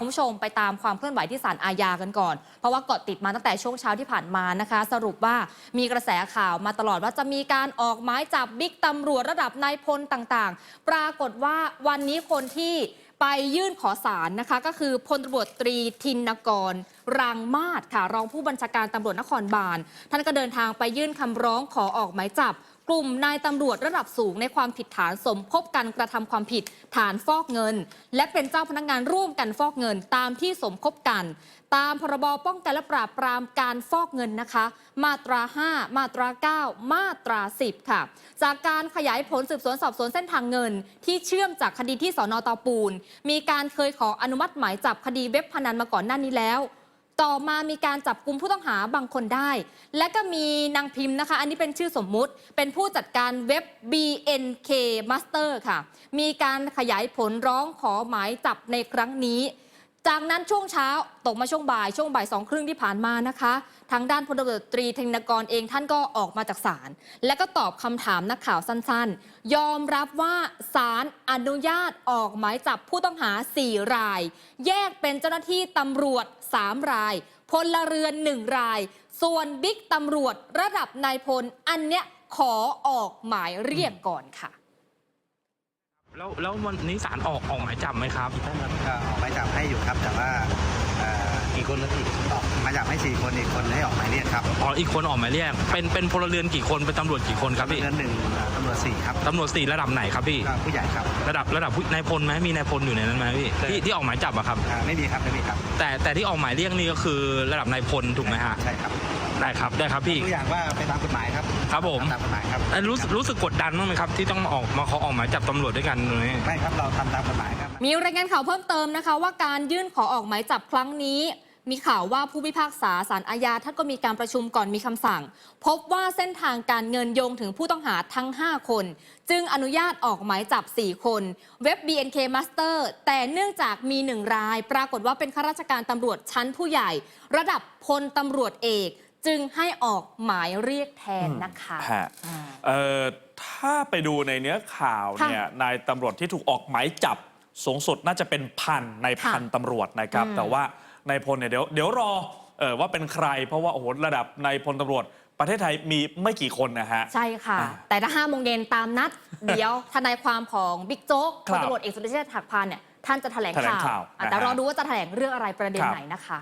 คุณผู้ชมไปตามความเคลื่อนไหวที่ศาลอาญากันก่อน เพราะว่าเกาะติดมาตั้งแต่ช่วงเช้าที่ผ่านมานะคะ สรุปว่ามีกระแสข่าวมาตลอดว่าจะมีการออกหมายจับบิ๊กตำรวจระดับนายพลต่างๆ ปรากฏว่าวันนี้คนที่ไปยื่นขอสารนะคะก็คือพลตำรวจตรีทินกรรังมาศค่ะรองผู้บัญชาการตำรวจนครบาลท่านก็เดินทางไปยื่นคำร้องขอออกหมายจับ กลุ่มนายตำรวจระดับสูงในความผิดฐานสมคบกันกระทำความผิดฐานฟอกเงิน และเป็นเจ้าพนักงานร่วมกันฟอกเงินตามที่สมคบกัน ตามพรบป้องกันและปราบปรามการฟอกเงินนะคะ มาตรา 5 มาตรา 9 มาตรา 10 ค่ะ จากการขยายผลสืบสวนสอบสวนเส้นทางเงิน ที่เชื่อมจากคดีที่สอนอตาปูน มีการเคยขออนุมัติหมายจับคดีเว็บพนันมาก่อนหน้านี้แล้ว ต่อมามีการจับกลุ่มผู้ต้องหาบางคนได้ และก็มีนางพิมพ์นะคะ อันนี้เป็นชื่อสมมุติ เป็นผู้จัดการเว็บ BNK Master ค่ะ มีการขยายผลร้องขอหมายจับในครั้งนี้ จากนั้นช่วงเช้าตกมาช่วงบ่ายช่วงบ่ายสองครึ่งที่ผ่านมานะคะ ทางด้านพลตำรวจตรีเทนกรเองท่านก็ออกมาจากศาลและก็ตอบคำถามนักข่าวสั้นๆ ยอมรับว่าศาลอนุญาตออกหมายจับผู้ต้องหา 4 ราย แยกเป็นเจ้าหน้าที่ตำรวจ 3 รายพลเรือน 1 ราย ส่วนบิ๊กตำรวจระดับนายพลอันเนี้ยขอออกหมายเรียกก่อนค่ะ แล้วแล้ววันนี้ศาลออกออกหมายจับไหมครับ ท่านก็ออกหมายจับให้อยู่ครับ แต่ว่าเอ่อกี่คนแล้วพี่ออกหมายจับให้สี่คนอีกคนให้ออกหมายเรียกครับอ๋ออีกคนออกหมายเรียก เป็นเป็นพลเรือนกี่คนเป็นตำรวจกี่คนครับพี่เงินหนึ่งตำรวจสี่ครับตำรวจสี่ระดับไหนครับพี่ ก็ผู้ใหญ่ครับระดับระดับผู้นายพลไหมมีนายพลอยู่ในนั้นไหมพี่ใช่ที่ที่ออกหมายจับอะครับ อ่าไม่มีครับไม่มีครับแต่แต่ที่ออกหมายเรียกนี่ก็คือระดับนายพลถูกไหมฮะ ใช่ครับ ได้ครับได้ครับพี่ทุกอย่างว่าไปตามกฎหมายครับครับผม ตามกฎหมายครับเอ้ยรู้สึกรู้สึกกดดันบ้างไหมครับ ที่ต้องมาออกมาขอออกหมายจับตำรวจด้วยกันตรงนี้ ไม่ครับเราทำตามกฎหมายครับ มีรายงานข่าวเพิ่มเติมนะคะ ว่าการยื่นขอออกหมายจับครั้งนี้ มีข่าวว่าผู้พิพากษาสารอาญาท่านก็มีการประชุมก่อนมีคำสั่ง พบว่าเส้นทางการเงินโยงถึงผู้ต้องหาทั้ง 5 คน จึงอนุญาตออกหมายจับ 4 คน เว็บ BNK Master แต่เนื่องจากมีหนึ่งราย ปรากฏว่าเป็นข้าราชการตำรวจชั้นผู้ใหญ่ ระดับพลตำรวจเอก จึงให้ออกหมายเรียกแทนนะคะฮะอ่า เอ่อถ้าไปดูในเนื้อข่าวค่ะเนี่ยนายตำรวจที่ถูกออกหมายจับสูงสุดน่าจะเป็นพันในพันค่ะตำรวจนะครับ อืมแต่ว่านายพลเนี่ยเดี๋ยวเดี๋ยวรอเออว่าเป็นใคร เพราะว่าโอ้โหระดับนายพลตำรวจ ประเทศไทยมีไม่กี่คนนะฮะ ใช่ค่ะ อ่าแต่ถ้าห้าโมงเย็นตามนัด เดี๋ยวทนายความของบิ๊กโจ๊กคพรัลบตำรวจเอกสุรเชษฐ์หักพานเนี่ยท่านจะแถลงแถลงข่าวข่าวอะแต่นะฮะรอดูว่าจะแถลงเรื่องอะไรประเด็นครับ ไหนนะคะ